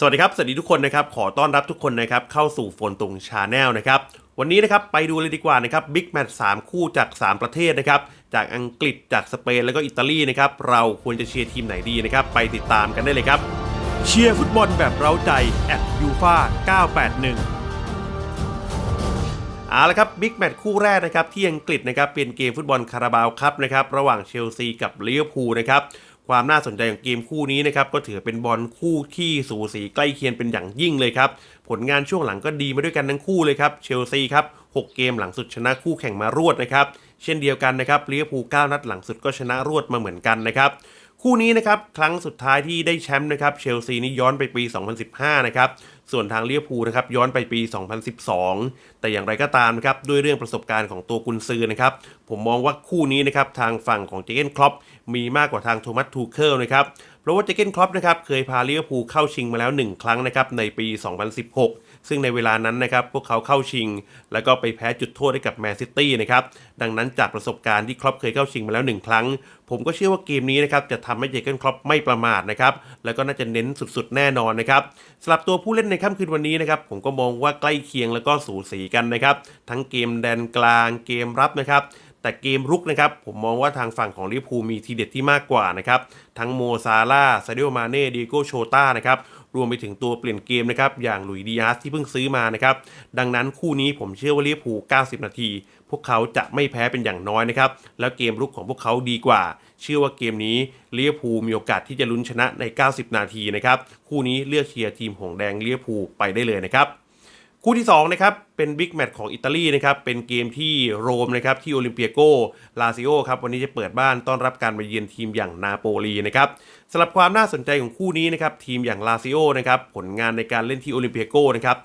สวัสดีครับ สวัสดีทุกคนนะครับ ขอต้อนรับทุกคนนะครับ เข้าสู่โฟนตุงชาแนลนะครับ วันนี้นะครับ ไปดูเลยดีกว่านะครับบิ๊กแมตช์สามคู่จาก 3 ประเทศนะครับ จากอังกฤษ จากสเปน แล้วก็อิตาลีนะครับ เราควรจะเชียร์ทีมไหนดีนะครับ ไปติดตามกันได้เลยครับ เชียร์ฟุตบอลแบบเร้าใจแอดยูฟา981เอาละครับบิ๊กแมตช์คู่แรกนะครับที่อังกฤษนะครับเป็นเกมฟุตบอลคาราบาวครับนะครับระหว่างเชลซีกับลิเวอร์พูลนะครับ ความน่าสนใจของเกมคู่นี้นะครับก็ถือเป็นบอลคู่ที่สูสีใกล้เคียงเป็นอย่างยิ่งเลยครับ ผลงานช่วงหลังก็ดีมาด้วยกันทั้งคู่เลยครับเชลซีครับ6เกมหลังสุดชนะคู่แข่งมารวดนะครับเช่นเดียวกันนะครับลิเวอร์พูล9นัดหลังสุดก็ชนะรวดมาเหมือนกันนะครับ คู่นี้นะครับครั้งสุดท้ายที่ได้แชมป์นะครับเชลซีนี่ย้อนไปปี 2015 นะครับส่วนทางเลียพูนะครับย้อนไปปี 2012 แต่อย่างไรก็ตามนะครับด้วยเรื่องประสบการณ์ของตัวกุนซือนะครับผมมองว่าคู่นี้นะครับทางฝั่งของเจเกนครอปมีมากกว่าทางโทมัสทูเคิลนะครับ ราะว่าเจเกนครอปนะครับเคยพาลิเลียพูลเข้าชิงมาแล้ว 1 ครั้งนะครับในปี 2016 ซึ่งในเวลานั้นนะครับพวกเขาเข้าชิง แล้วก็ไปแพ้จุดโทษให้กับแมนซิตี้นะครับดังนั้นจากประสบการณ์ที่ครอปเคยเข้าชิงมาแล้ว 1 ครั้ง ผมก็เชื่อว่าเกมนี้นะครับจะทำให้เจเกนครอปไม่ประมาทนะครับแล้วก็น่าจะเน้นสุดๆแน่นอนนะครับสำหรับตัวผู้เล่นในค่ำคืนวันนี้นะครับผมก็มองว่าใกล้เคียงแล้วก็สูสีกันนะครับทั้งเกมแดนกลางเกมรับนะครับ แต่เกมรุกนะครับผมมองว่าทางฝั่งของลิเวอร์พูลมีทีเด็ดที่มากกว่านะครับทั้งโมซาลาซาดิโอมาเน่ดิโกโชตานะครับรวมไปถึงตัวเปลี่ยนเกมนะครับอย่างหลุยดิอาสที่เพิ่งซื้อมานะครับดังนั้นคู่นี้ผมเชื่อว่าลิเวอร์พูล90 นาที พวกเขาจะไม่แพ้เป็นอย่างน้อยนะครับแล้วเกมรุกของพวกเขาดีกว่า เชื่อว่าเกมนี้ลิเวอร์พูลมีโอกาสที่จะลุ้นชนะใน 90 นาทีนะครับคู่นี้เลือกเชียร์ทีมหงแดงลิเวอร์พูลไปได้เลยนะครับคู่ที่2นะครับ เป็นบิ๊กแมตช์ของอิตาลีนะครับ เป็นเกมที่โรมนะครับ ที่โอลิมเปียโกลาซิโอครับ วันนี้จะเปิดบ้านต้อนรับการมาเยือนทีมอย่างนาโปลีนะครับสำหรับความน่าสนใจของคู่นี้นะครับ ทีมอย่างลาซิโอนะครับ ผลงานในการเล่นที่โอลิมเปียโกนะครับ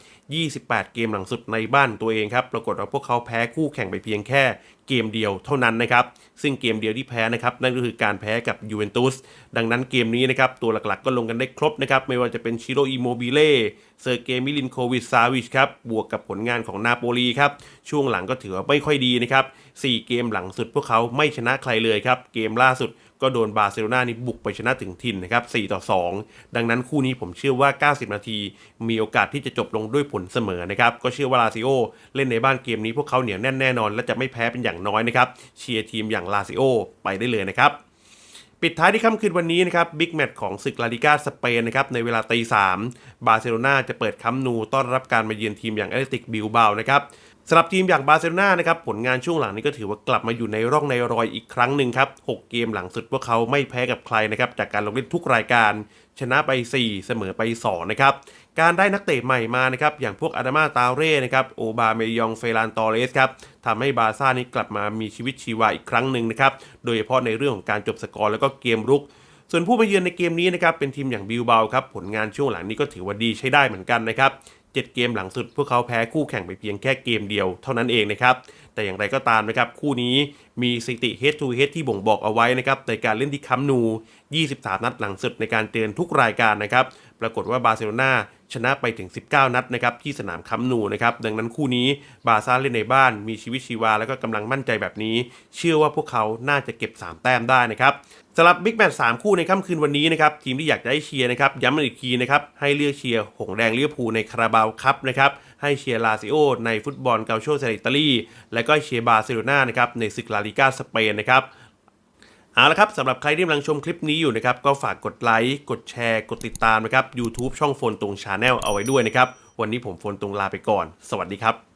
28 เกมหลังสุดในบ้านตัวเองครับ ปรากฏว่าพวกเขาแพ้คู่แข่งไปเพียงแค่เกมเดียวเท่านั้นนะครับ ซึ่งเกมเดียวที่แพ้นะครับ นั่นก็คือการแพ้กับยูเวนตุส ดังนั้นเกมนี้นะครับ ตัวหลักๆก็ลงกันได้ครบนะครับ ไม่ว่าจะเป็นชิโรอิโมบิเล่ เซอร์เกมิลินโควิชซาวิชครับ บวกกับผลงานของนาโปลีครับ ช่วงหลังก็ถือว่าไม่ค่อยดีนะครับ 4 เกมหลังสุดพวกเขาไม่ชนะใครเลยครับ เกมล่าสุดก็โดนบาร์เซโลนานี่บุกไปชนะถึงถิ่นนะครับ 4 ต่อ 2 ดังนั้นคู่นี้ผมเชื่อว่า 90 นาที มีโอกาสที่จะจบลงด้วยผลเสมอนะครับ ก็เชื่อว่าลาซิโอเล่นในบ้านเกมนี้พวกเขาเหนียวแน่นแน่นอน และจะไม่แพ้เป็นอย่างน้อยนะครับ เชียร์ทีมอย่างลาซิโอไปได้เลยนะครับ ปิดท้ายที่ค่ำคืนวันนี้นะครับบิ๊กแมตช์ของศึกลาลิกาสเปนนะครับในเวลาตีสามบาร์เซโลนาจะเปิดคัมนูต้อนรับการมาเยือนทีมอย่างแอตเลติกบิลบานะครับ สำหรับทีมอย่างบาร์เซโลนานะครับผลงานช่วงหลังนี้ก็ถือว่ากลับมาอยู่ในร่องในรอยอีกครั้งหนึ่งครับ 6 เกมหลังสุดพวกเขาไม่แพ้กับใครนะครับจากการลงเล่นทุกรายการ ชนะไป 4 เสมอไป 2 นะครับ การได้นักเตะใหม่มานะครับอย่างพวกอาดามาตาเร่นะครับโอบาเมยองเฟรานตอเรสครับทำให้บาร์ซ่านี้กลับมามีชีวิตชีวาอีกครั้งหนึ่งนะครับโดยเฉพาะในเรื่องของการจบสกอร์แล้วก็เกมรุกส่วนผู้มาเยือนในเกมนี้นะครับเป็นทีมอย่างบิลเบาครับผลงานช่วงหลังนี้ก็ถือว่าดีใช้ได้เหมือนกันนะครับ เจ็ดเกมหลังสุดพวกเขาแพ้คู่แข่งไปเพียงแค่เกมเดียวเท่านั้นเองนะครับ แต่อย่างไรก็ตามนะครับ คู่นี้มีสถิติ head to head ที่บ่งบอกเอาไว้นะครับในการเล่นที่คัมนู 23 นัดหลังสุดในการเตือนทุกรายการนะครับ ปรากฏว่าบาร์เซโลนาชนะไปถึง 19 นัดนะครับที่สนามคัมนูนะครับ ดังนั้นคู่นี้บาซ่าเล่นในบ้านมีชีวิตชีวา แล้วก็กำลังมั่นใจแบบนี้ เชื่อว่าพวกเขาน่าจะเก็บ 3 แต้มได้นะครับสำหรับบิ๊กแมตช์สามคู่ในค่ำคืนวันนี้นะครับทีมที่อยากจะให้เชียร์นะครับย้ำอีกทีนะครับให้เลือกเชียร์หงแดงเลิเวภูในคาราบาวครับนะครับ ให้เชียร์ลาซิโอในฟุตบอลเกาโชเซอิตาลี และก็เชียร์บาร์เซโลนานะครับในศึกลาลิกาสเปนนะครับเอาละครับสำหรับใครที่กำลังชมคลิปนี้อยู่นะครับ ก็ฝากกดไลค์กดแชร์ กดติดตามนะครับ YouTube ช่องโฟนตรงชาแนลเอาไว้ด้วยนะครับ วันนี้ผมโฟนตรงลาไปก่อน สวัสดีครับ